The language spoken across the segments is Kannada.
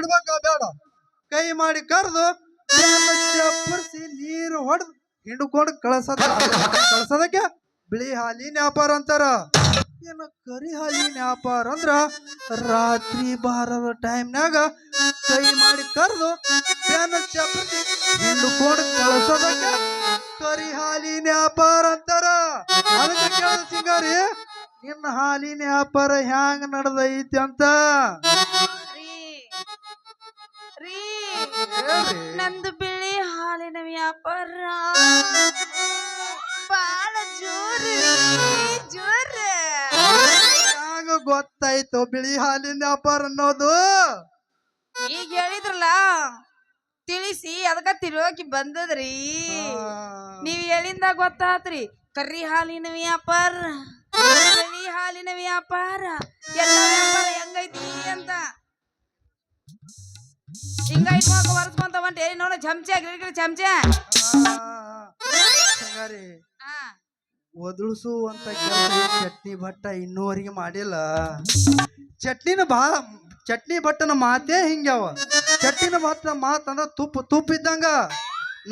ಬಿಡ್ಬೇಕ ಬೇಡ. ಕೈ ಮಾಡಿ ಕರೆದು ಚಪ್ಪರಿಸಿ ನೀರು ಹೊಡೆದು ಹಿಂಡ್ಕೊಂಡು ಕಳ್ಸದ ಕಳಸದಕ್ಕೆ ಬಿಳಿ ಹಾಲಿನ ವ್ಯಾಪಾರ ಅಂತಾರ. ಏನು ಕರಿ ಹಾಲಿನ ವ್ಯಾಪಾರ ಅಂದ್ರ ರಾತ್ರಿ ಬಾರದ ಟೈಮ್ನಾಗ ಕೈ ಮಾಡಿ ಕರೆದು ಬೆನ್ನ ಚಪ್ಪರಿಸಿ ಹಿಂಡ್ಕೊಂಡು ಕಳಸದಕ್ಕೆ ಕರಿ ಹಾಲಿನ ವ್ಯಾಪಾರ ಅಂತಾರ. ಅದಕ್ಕೆ ಕೇಳ ಸಿಂಗಾರಿ ನಿನ್ನ ಹಾಲಿನ ವ್ಯಾಪಾರ ಹ್ಯಾಂಗ ನಡೆದೈತಿ ಅಂತ. ನಂದು ಬಿಳಿ ಹಾಲಿನ ವ್ಯಾಪಾರ. ಬಾಳ ಜೋರು ಜೋರ. ಗೊತ್ತಾಯ್ತು ಬಿಳಿ ಹಾಲಿನ ವ್ಯಾಪಾರ ಅನ್ನೋದು. ಈಗ ಹೇಳಿದ್ರಲ್ಲ ತಿಳಿಸಿ ಅದಕ್ಕ ತಿರುಗಿ ಬಂದದ್ರಿ. ನೀವ್ ಹೇಳಿಂದ ಗೊತ್ತಾತ್ರಿ ಕರ್ರಿ ಹಾಲಿನ ವ್ಯಾಪಾರ ಬಿಳಿ ಹಾಲಿನ ವ್ಯಾಪಾರ. ಎಲ್ಲ ವ್ಯಾಪಾರ ಹೆಂಗೈತಿ ಅಂತ. ಹಿಂಗ ಇಟ್ಕೊಂಡ ಹೊಂಟೆ ನೋಡ ಚಮಚ ಗಿರಿಗಿರಿ ಚಮಚ. ಚಟ್ನಿ ಭಟ್ಟ ಇನ್ನೂವರೆಗೆ ಮಾಡಿಲ್ಲ. ಚಟ್ನಿನ ಬಾ ಚಟ್ನಿ ಭಟ್ಟನ ಮಾತೇ ಹಿಂಗ್ಯಾವ. ಚಟ್ನಿನ ಭಟ್ಟ ಮಾತಂದ್ರ ತುಪ್ಪ ತುಪ್ಪ ಇದ್ದಂಗ.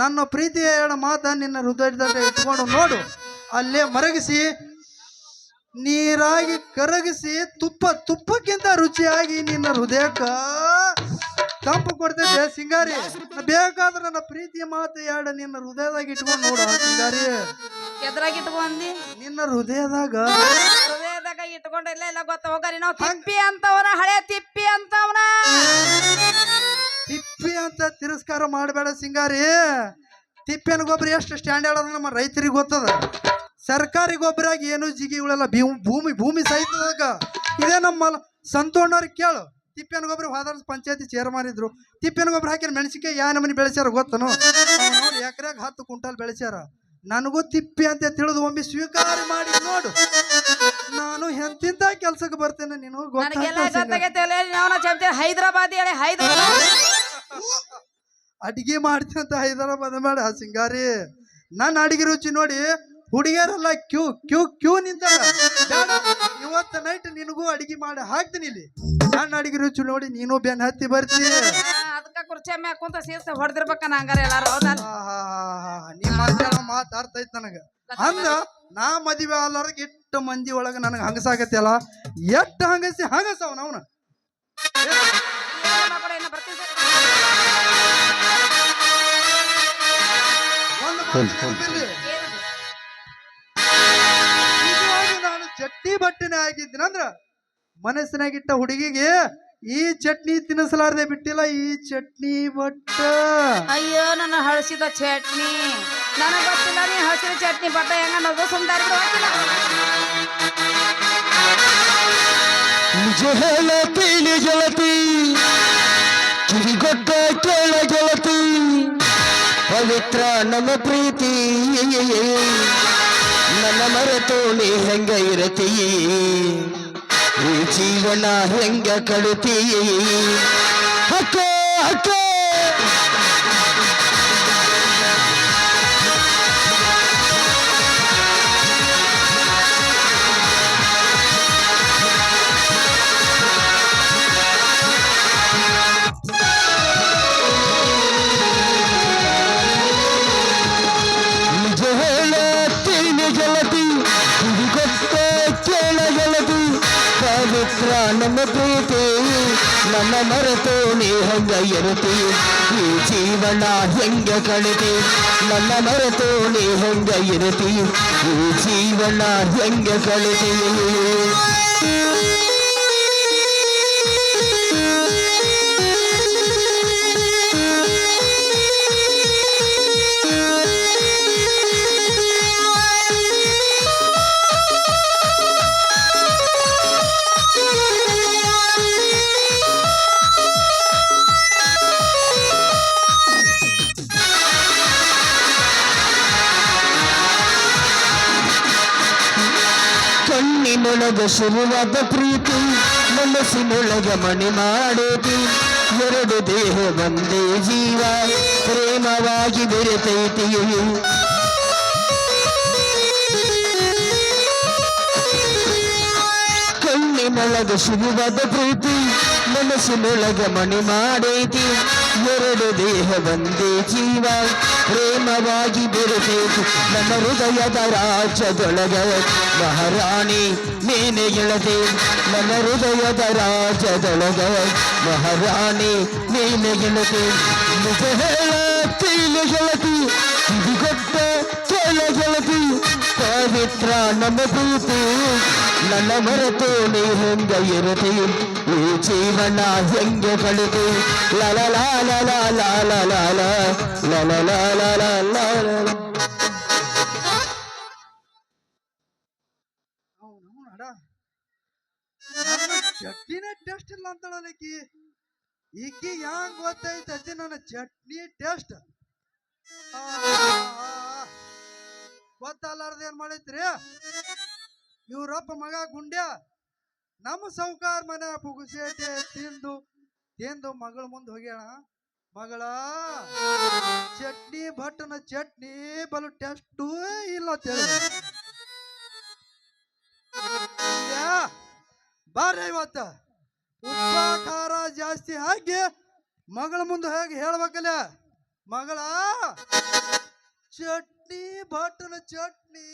ನನ್ನ ಪ್ರೀತಿಯ ಹೇಳ ಮಾತ ನಿನ್ನ ಹೃದಯದಲ್ಲಿ ಇಟ್ಕೊಂಡು ನೋಡು. ಅಲ್ಲೇ ಮರಗಿಸಿ ನೀರಾಗಿ ಕರಗಿಸಿ ತುಪ್ಪ ತುಪ್ಪಕ್ಕಿಂತ ರುಚಿಯಾಗಿ ನಿನ್ನ ಹೃದಯಕ್ಕ ತಂಪು ಕೊಡ್ತೈತೆ ಸಿಂಗಾರಿ. ಬೇಕಾದ್ರೆ ನನ್ನ ಪ್ರೀತಿಯ ಮಾತು ಎರಡು ನಿನ್ನ ಹೃದಯದಾಗ ಇಟ್ಕೊಂಡು ನೋಡ ಸಿಂಗಾರಿ. ಎದ್ರಾಗ ಇಟ್ಕೊಂಡಿ? ನಿನ್ನ ಹೃದಯದಾಗ. ಹೃದಯದಾಗ ಇಟ್ಕೊಂಡ ಇಲ್ಲ ಇಲ್ಲ ಗೊತ್ತ? ಹೋಗರಿ ನಾವು. ತಿಪ್ಪಿ ಅಂತವನ ಹಳೆ ತಿಪ್ಪಿ ಅಂತವನ. ತಿಪ್ಪಿ ಅಂತ ತಿರಸ್ಕಾರ ಮಾಡಬೇಡ ಸಿಂಗಾರಿ. ತಿಪ್ಪಿನ ಗೊಬ್ಬರ ಎಷ್ಟು ಸ್ಟ್ಯಾಂಡರ್ಡ್ ಅದ ನಮ್ಮ ರೈತರಿಗೆ ಗೊತ್ತದ? ಸರ್ಕಾರಿ ಗೊಬ್ಬರಾಗಿ ಏನು ಜಿಗಿ ಉಳಲ್ಲ. ಭೂಮಿ ಭೂಮಿ ಸಹಿತದಾಗ. ಇದೇ ನಮ್ಮ ಸಂತೋಣ್ಣವ್ರಿಗೆ ಕೇಳು. ತಿಪ್ಪಿನ ಗೊಬ್ಬರ ಹೋದ ಪಂಚಾಯತಿ ಚೇರ್ಮನ್ ಇದ್ರು. ತಿಪ್ಪಿನ ಗೊಬ್ಬರ ಹಾಕಿ ಮೆಣಸಿಕೆ ಯಾ ನಮನಿ ಬೆಳೆಸ್ಯಾರ ಗೊತ್ತನು? ಎಕರೆಗ ಹತ್ತು ಕುಂಟಲ್ ಬೆಳೆಸ್ಯಾರ. ನನಗೂ ತಿಪ್ಪಿ ಅಂತ ತಿಳಿದು ಒಮ್ಮೆ ಸ್ವೀಕಾರ ಮಾಡಿ ನೋಡು. ನಾನು ಎಂತಿಂತ ಕೆಲ್ಸಕ್ಕೆ ಬರ್ತೇನೆ ನೀನು ಹೈದರಾಬಾದ್ ಹೇಳಿ ಹೈದರಾಬಾದ್. ಅಡಿಗೆ ಮಾಡ್ತೀನಿ ಅಂತ ಹೈದರಾಬಾದ್ ಮಾಡ ಸಿಂಗಾರಿ. ನನ್ನ ಅಡಿಗೆ ರುಚಿ ನೋಡಿ ಹುಡುಗಿಯರೆಲ್ಲ ಕ್ಯೂ ಕ್ಯೂ ಕ್ಯೂ ನಿಂತ ಇವತ್ತ ಇವತ್ತು ನೈಟ್ ನಿನಗೂ ಅಡಿಗೆ ಮಾಡಿ ಹಾಕ್ತೀನಿ ಇಲ್ಲಿ. ನನ್ನ ಅಡಿಗೆ ರುಚಿ ನೋಡಿ ನೀನು ಬೆನ್ ಹತ್ತಿ ಬರ್ತೀನಿ ಅದಕ್ಕೆ ಕುರ್ಚಿ ಮ್ಯಾಗ ಕುಂತ ಸೇರ್ಸ ಹೊಡೆದಿರ್ಬೇಕ ಹಂಗಾರೆ ಎಲ್ಲಾರು ನಿಮ್ಮ ಮಾತಾಡೋ ಮಾತು ಅರ್ಥ ಐತೆ ನನಗೆ. ಅಂದ ನಾ ಮದುವೆ ಅಲ್ಲಾರ್ಗ ಎಷ್ಟು ಮಂದಿ ಒಳಗ ನನಗೆ ಹಂಗಸಾಗತ್ತಲ್ಲ ಎಷ್ಟು ಹಂಗಸಿ ಹಂಗಸವ ಅವನ. ಒಂದು ಆಗಿದ್ದೀನಂದ್ರ ಮನಸ್ಸಿನಾಗಿಟ್ಟ ಹುಡುಗಿಗೆ ಈ ಚಟ್ನಿ ತಿನ್ನಿಸಲಾರ್ದೆ ಬಿಟ್ಟಿಲ್ಲ ಈ ಚಟ್ನಿ ಬಟ್ಟ. ಅಯ್ಯೋ ನನ್ನ ಹಳಸಿದ ಚಟ್ನಿ. ನನಗ್ ಗೊತ್ತಿಲ್ಲ ನೀ ಹಸಿರು ಚಟ್ನಿ ಬಟ್ಟ ಹೆಂಗ ನಗು ಸುಂದರ ನಿಜ ಹೇಳತಿ ನಿಜಲತಿ ಕಿವಿಗೊಟ್ಟ ಕೇಳ ಗೆಳತಿ. ಪವಿತ್ರ ನಮ್ಮ ಪ್ರೀತಿ. ನನ್ನ ಮರೆತು ನೀ ಹೆಂಗ ಇರತೀ ಈ ಜೀವನ ಹೆಂಗ ಕಳುತಿ ಹಕ್ಕೋ ಹಕ್ಕ ನನ್ನ ಮರೆತು ನೀ ಹೆಂಗ ಈ ಜೀವನ ಹೆಂಗ ಕಳಿತಿ ನನ್ನ ಮರೆತು ನೀ ಹೆಂಗ ಈ ಜೀವನ ಹೆಂಗ ಕಳಿತಿ ಕಣ್ಣಿನೊಳಗ ಶುರುವಾದ ಪ್ರೀತಿ, ಮನಸ್ಸಿನೊಳಗ ಮಣಿ ಮಾಡೋದು. ಎರಡು ದೇಹ, ಒಂದೇ ಜೀವ, ಪ್ರೇಮವಾಗಿ ಬೆರೆತೈತಿ ಕಣ್ಣಿನೊಳಗ ಶುರುವಾದ ಪ್ರೀತಿ ಮನಸ್ಸಿನೊಳಗೆ ಮಣಿ ಮಾಡೈತಿ ಎರಡು ದೇಹ ಒಂದೇ ಜೀವ. ಪ್ರೇಮವಾಗಿ ಬೆರೆತೈತಿ ನನ್ನ ಹೃದಯದ ರಾಜ್ಯದೊಳಗ ಮಹಾರಾಣಿ, ನೀನೆ ಗೆಳತಿ ನನ್ನ ಹೃದಯದ ರಾಜ್ಯದೊಳಗ ಮಹಾರಾಣಿ, ನೀನೆ ಗೆಳತಿ ನಿಜ ಕೇಳ ಗೆಳತಿ ಪವಿತ್ರ ನಮ್ಮ ಪ್ರೀತಿ ನನ್ನ ಮರೆತು ನೀ ಹೆಂಗ ಇರತಿ ಈ ಜೀವನ ಹೆಂಗೆ ಕಳಿತು ಲಲ ಲಾಲ ಲಾಲ ಲಾಲ ಲಲ ಲಾಲ ಲಾಲ ನನ್ನ ಚಟ್ನಿನೇ ಟೇಸ್ಟ್ ಇಲ್ಲ ಅಂತಾಳಲ್ಲ ಈಕಿ ಈಕಿ ಹ್ಯಾಂಗ್ ಗೊತ್ತೈತೆ ಅಜ್ಜಿ ನನ್ನ ಚಟ್ನಿ ಟೇಸ್ಟ್ ಗೊತ್ತಲ್ಲಾರ್ದ ಏನ್ ಮಾಡೈತ್ರಿ? ಇವ್ರಪ್ಪ ಮಗ ಗುಂಡ್ಯ, ನಮ್ಮ ಸೌಕಾರ ಮನೆ ಪುಗುಸೇಟೆ ತಿಂದು ತಿಂದು ಮಗಳ ಮುಂದೆ ಹೋಗ್ಯಾಳ. ಮಗಳ, ಚಟ್ನಿ, ಭಟ್ಟನ ಚಟ್ನಿ ಬಲು ಟೆಸ್ಟೂ ಇಲ್ಲ ಬಾರ ಇವತ್ತ. ಉಪ್ಪ ಖಾರ ಜಾಸ್ತಿ ಹಾಕಿ ಮಗಳ ಮುಂದೆ ಹೇಗೆ ಹೇಳ್ಬೇಕಲ್ಲ ಮಗಳ ಚಟ್ನಿ ಭಟ್ಟನ ಚಟ್ನಿ